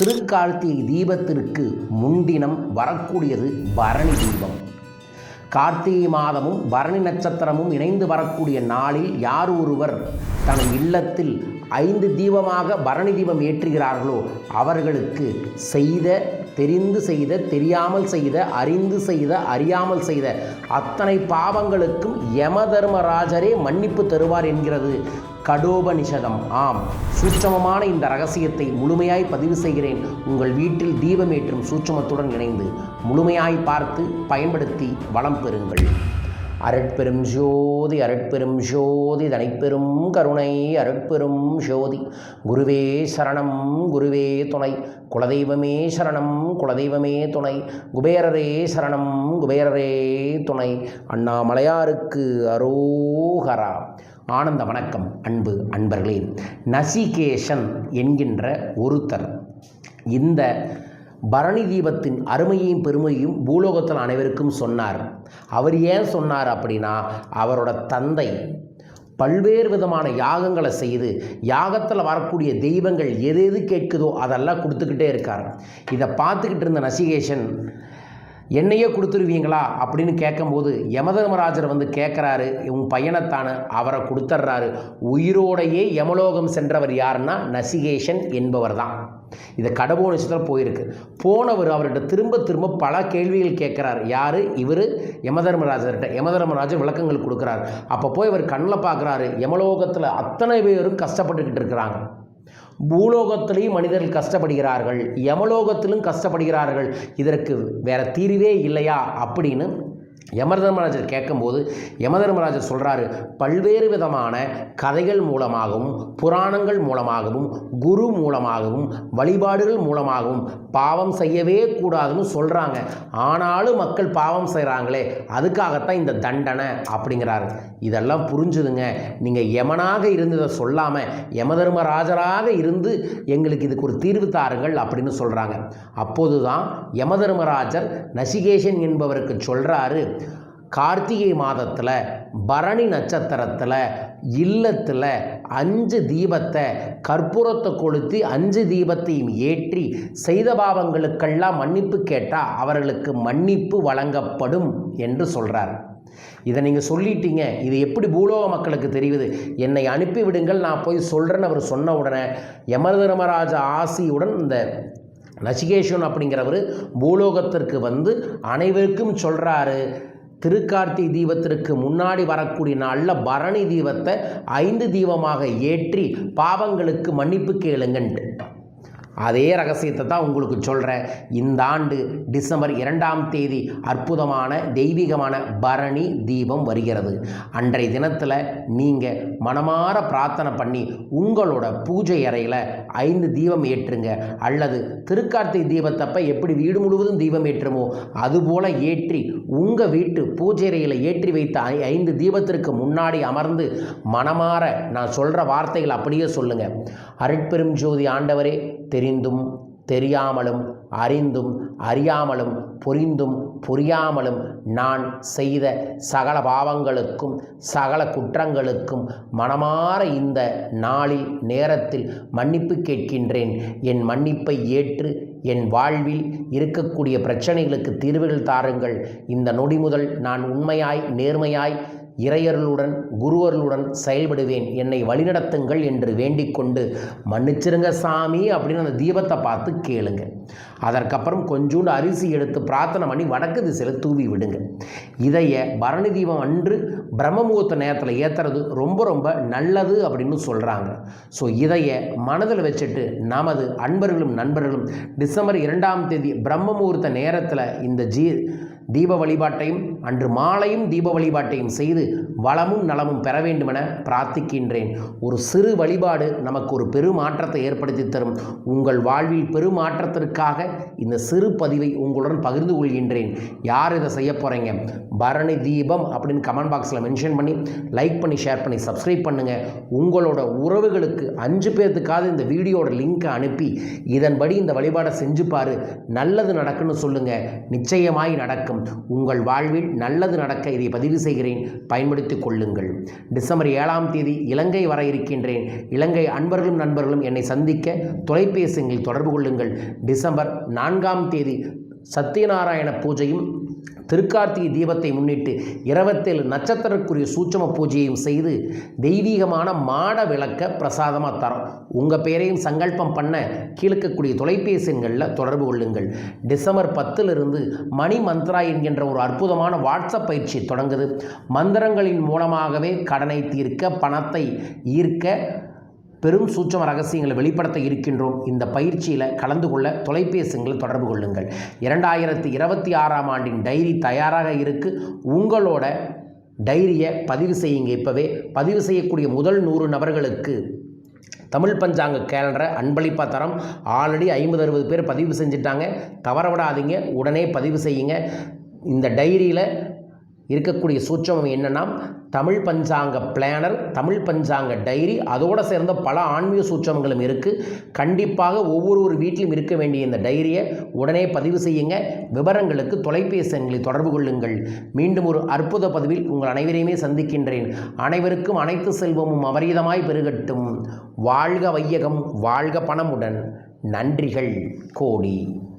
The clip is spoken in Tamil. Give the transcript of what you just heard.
திருக்கார்த்திகை தீபத்திற்கு முன்தினம் வரக்கூடியது பரணி தீபம். கார்த்திகை மாதமும் பரணி நட்சத்திரமும் இணைந்து வரக்கூடிய நாளில் யார் ஒருவர் தன் இல்லத்தில் ஐந்து தீபமாக பரணி தீபம் ஏற்றுகிறார்களோ அவர்களுக்கு செய்த தெரிந்து செய்த தெரியாமல் செய்த அறிந்து செய்த அறியாமல் செய்த அத்தனை பாவங்களுக்கும் யம தர்மராஜரே மன்னிப்பு தருவார் என்கிறது கடோபனிஷதம் ஆம் சூட்சமமான இந்த ரகசியத்தை முழுமையாய் பதிவு செய்கிறேன். உங்கள் வீட்டில் தீபமேற்றும் சூட்சமத்துடன் இணைந்து முழுமையாய் பார்த்து பயன்படுத்தி வளம் பெறுங்கள். அரட்பெரும் ஜோதி அரட்பெரும் ஜோதி தனைப்பெரும் கருணை அரட்பெரும் ஜோதி. குருவே சரணம் குருவே துணை. குலதெய்வமே சரணம் குலதெய்வமே துணை. குபேரரே சரணம் குபேரரே துணை. அண்ணாமலையாருக்கு அரோகரா. ஆனந்த வணக்கம் அன்பு அன்பர்களே. நசிகேஷன் என்கின்ற ஒருத்தர் இந்த பரணி தீபத்தின் அருமையையும் பெருமையும் பூலோகத்தில் அனைவருக்கும் சொன்னார். அவர் ஏன் சொன்னார் அப்படின்னா அவரோட தந்தை பல்வேறு விதமான யாகங்களை செய்து யாகத்தில் வரக்கூடிய தெய்வங்கள் எது எது கேட்குதோ அதெல்லாம் கொடுத்துக்கிட்டே இருக்கார். இதை பார்த்துக்கிட்டு இருந்த நசிகேஷன் என்னையே கொடுத்துருவீங்களா? அப்படின்னு கேட்கும்போது யமதர்மராஜர் வந்து கேட்குறாரு உன் பையனைத்தானு அவரை கொடுத்துட்றாரு உயிரோடையே யமலோகம் சென்றவர் யாருன்னா நசிகேஷன் என்பவர் தான் இது கடவுள் விஷயத்தில் போயிருக்கு. போனவர் அவர்கிட்ட திரும்ப திரும்ப பல கேள்விகள் கேட்குறார் யார்? இவர் யமதர்மராஜர்கிட்ட. யமதர்மராஜர் விளக்கங்கள் கொடுக்குறாரு. அப்போ போய் இவர் கண்ணில் பார்க்குறாரு யமலோகத்தில் அத்தனை பேரும் கஷ்டப்பட்டுக்கிட்டு இருக்கிறாங்க. பூலோகத்திலையும் மனிதர்கள் கஷ்டப்படுகிறார்கள் யமலோகத்திலும் கஷ்டப்படுகிறார்கள். இதற்கு வேற தீர்வே இல்லையா? அப்படின்னு யமதர்மராஜர் கேட்கும்போது யமதர்மராஜர் சொல்கிறாரு பல்வேறு விதமான கதைகள் மூலமாகவும் புராணங்கள் மூலமாகவும் குரு மூலமாகவும் வழிபாடுகள் மூலமாகவும் பாவம் செய்யவே கூடாதுன்னு சொல்கிறாங்க ஆனாலும் மக்கள் பாவம் செய்கிறாங்களே அதுக்காகத்தான் இந்த தண்டனை அப்படிங்கிறாரு. இதெல்லாம் புரிஞ்சுதுங்க. நீங்கள் யமனாக இருந்ததை சொல்லாமல் யமதர்மராஜராக இருந்து எங்களுக்கு இதுக்கு ஒரு தீர்வு தாருங்கள் அப்படின்னு சொல்கிறாங்க அப்போது தான் யமதர்மராஜர் நசிகேஷன் என்பவருக்கு சொல்கிறாரு கார்த்திகை மாதத்தில் பரணி நட்சத்திரத்தில் இல்லத்தில் அஞ்சு தீபத்தை கற்பூரத்தை கொளுத்தி அஞ்சு தீபத்தையும் ஏற்றி செய்த பாவங்களுக்கெல்லாம் மன்னிப்பு கேட்டால் அவர்களுக்கு மன்னிப்பு வழங்கப்படும் என்று சொல்கிறார் இதை நீங்கள் சொல்லிட்டீங்க இது எப்படி பூலோக மக்களுக்கு தெரியுது? என்னை அனுப்பி விடுங்கள் நான் போய் சொல்கிறேன்னு அவர் சொன்ன உடனே யமதர்மராஜ ஆசியுடன் இந்த நசிகேஷன் அப்படிங்கிறவர் பூலோகத்திற்கு வந்து அனைவருக்கும் சொல்கிறாரு திருக்கார்த்தி தீபத்திற்கு முன்னாடி வரக்கூடிய நாளில் பரணி தீபத்தை ஐந்து தீபமாக ஏற்றி பாவங்களுக்கு மன்னிப்பு கேளுங்கன்ட்டு. அதே ரகசியத்தை தான் உங்களுக்கு சொல்கிறேன் இந்த ஆண்டு டிசம்பர் இரண்டாம் தேதி அற்புதமான தெய்வீகமான பரணி தீபம் வருகிறது. அன்றைய தினத்தில் நீங்கள் மனமார பிரார்த்தனை பண்ணி உங்களோட பூஜை அறையில் ஐந்து தீபம் ஏற்றுங்க. அல்லது திருக்கார்த்திகை தீபத்தப்ப எப்படி வீடு முழுவதும் தீபம் ஏற்றுமோ அதுபோல் ஏற்றி உங்கள் வீட்டு பூஜை அறையில் ஏற்றி வைத்த ஐ- ஐந்து தீபத்திற்கு முன்னாடி அமர்ந்து மனமாற நான் சொல்கிற வார்த்தைகள் அப்படியே சொல்லுங்கள் அருட்பெரும் ஜோதி ஆண்டவரே தெரிந்தும் தெரியாமலும் அறிந்தும் அறியாமலும் புரிந்தும் புரியாமலும் நான் செய்த சகல பாவங்களுக்கும் சகல குற்றங்களுக்கும் மனமாற இந்த நாளில் நேரத்தில் மன்னிப்பு கேட்கின்றேன். என் மன்னிப்பை ஏற்று என் வாழ்வில் இருக்கக்கூடிய பிரச்சனைகளுக்கு தீர்வுகள் தாருங்கள். இந்த நொடி முதல் நான் உண்மையாய் நேர்மையாய் இறையர்களுடன் குருவர்களுடன் செயல்படுவேன். என்னை வழிநடத்துங்கள் என்று வேண்டிக்கொண்டு மன்னிச்சிருங்க சாமி அப்படின்னு அந்த தீபத்தை பார்த்து கேளுங்க. அதற்கப்புறம் கொஞ்சோண்டு அரிசி எடுத்து பிரார்த்தனை பண்ணி வடக்கு திசையில் தூவி விடுங்க. இதைய பரணி தீபம் அன்று பிரம்மமுகூர்த்த நேரத்தில் ஏற்றுறது ரொம்ப ரொம்ப நல்லது அப்படின்னு சொல்கிறாங்க ஸோ இதைய மனதில் வச்சுட்டு நமது அன்பர்களும் நண்பர்களும் டிசம்பர் இரண்டாம் தேதி பிரம்ம முகூர்த்த நேரத்தில் இந்த ஜீ தீப வழிபாட்டையும் அன்று மாலையும் தீப வழிபாட்டையும் செய்து வளமும் நலமும் பெற வேண்டுமென பிரார்த்திக்கின்றேன். ஒரு சிறு வழிபாடு நமக்கு ஒரு பெருமாற்றத்தை ஏற்படுத்தி தரும். உங்கள் வாழ்வில் பெருமாற்றத்திற்காக இந்த சிறு பதிவை உங்களுடன் பகிர்ந்து கொள்கின்றேன். யார் இதை செய்ய போகிறீங்க பரணி தீபம் அப்படின்னு கமெண்ட் பாக்ஸில் மென்ஷன் பண்ணி லைக் பண்ணி ஷேர் பண்ணி சப்ஸ்கிரைப் பண்ணுங்கள் உங்களோட உறவுகளுக்கு அஞ்சு பேர்த்துக்காவது இந்த வீடியோட லிங்க்கை அனுப்பி இதன்படி இந்த வழிபாடை செஞ்சு நல்லது நடக்குன்னு சொல்லுங்கள் நிச்சயமாய் நடக்கும். நடக்கும் உங்கள் வாழ்வில் நல்லது நடக்க இதை பதிவு செய்கிறேன். பயன்படுத்திக் கொள்ளுங்கள். டிசம்பர் ஏழாம் தேதி இலங்கை வர இருக்கின்றேன். இலங்கை அன்பர்களும் நண்பர்களும் என்னை சந்திக்க தொலைபேசியில் தொடர்பு கொள்ளுங்கள். டிசம்பர் நான்காம் தேதி சத்யநாராயண பூஜையும் திருக்கார்த்திகை தீபத்தை முன்னிட்டு இருபத்தேழு நட்சத்திரக்குரிய சூட்சம பூஜையும் செய்து தெய்வீகமான மாட விளக்க பிரசாதமாக தரோம். உங்கள் பேரையும் சங்கல்பம் பண்ண கீழக்கக்கூடிய தொலைபேசி எண்களில் தொடர்பு கொள்ளுங்கள். டிசம்பர் பத்திலிருந்து மணி மந்த்ரா என்கின்ற ஒரு அற்புதமான வாட்ஸ்அப் பயிற்சி தொடங்குது. மந்திரங்களின் மூலமாகவே கடனை தீர்க்க பணத்தை ஈர்க்க பெரும் சூட்சம ரகசியங்களை வெளிப்படுத்த இருக்கின்றோம். இந்த பயிற்சியில் கலந்து கொள்ள தொலைபேசிகளை தொடர்பு கொள்ளுங்கள். இரண்டாயிரத்தி இருபத்தி ஆறாம் ஆண்டின் டைரி தயாராக இருக்கு. உங்களோட டைரியை பதிவு செய்யுங்க இப்போவே. பதிவு செய்யக்கூடிய முதல் நூறு நபர்களுக்கு தமிழ் பஞ்சாங்க கேலண்டரை அன்பளிப்பாக தரம். ஆல்ரெடி ஐம்பது அறுபது பேர் பதிவு செஞ்சுட்டாங்க. தவற விடாதீங்க உடனே பதிவு செய்யுங்க. இந்த டைரியில் இருக்கக்கூடிய சூட்சமம் என்னென்னா தமிழ் பஞ்சாங்க பிளானர் தமிழ் பஞ்சாங்க டைரி அதோடு சேர்ந்த பல ஆன்மீக சூட்சமங்களும் இருக்குது கண்டிப்பாக ஒவ்வொரு ஒரு வீட்டிலும் இருக்க வேண்டிய இந்த டைரியை உடனே பதிவு செய்யுங்க. விவரங்களுக்கு தொலைபேசி தொடர்பு கொள்ளுங்கள். மீண்டும் ஒரு அற்புத பதிவில் உங்கள் அனைவரையுமே சந்திக்கின்றேன். அனைவருக்கும் அனைத்து செல்வமும் அபரீதமாய் பெருகட்டும். வாழ்க வையகம் வாழ்க பணமுடன். நன்றிகள் கோடி.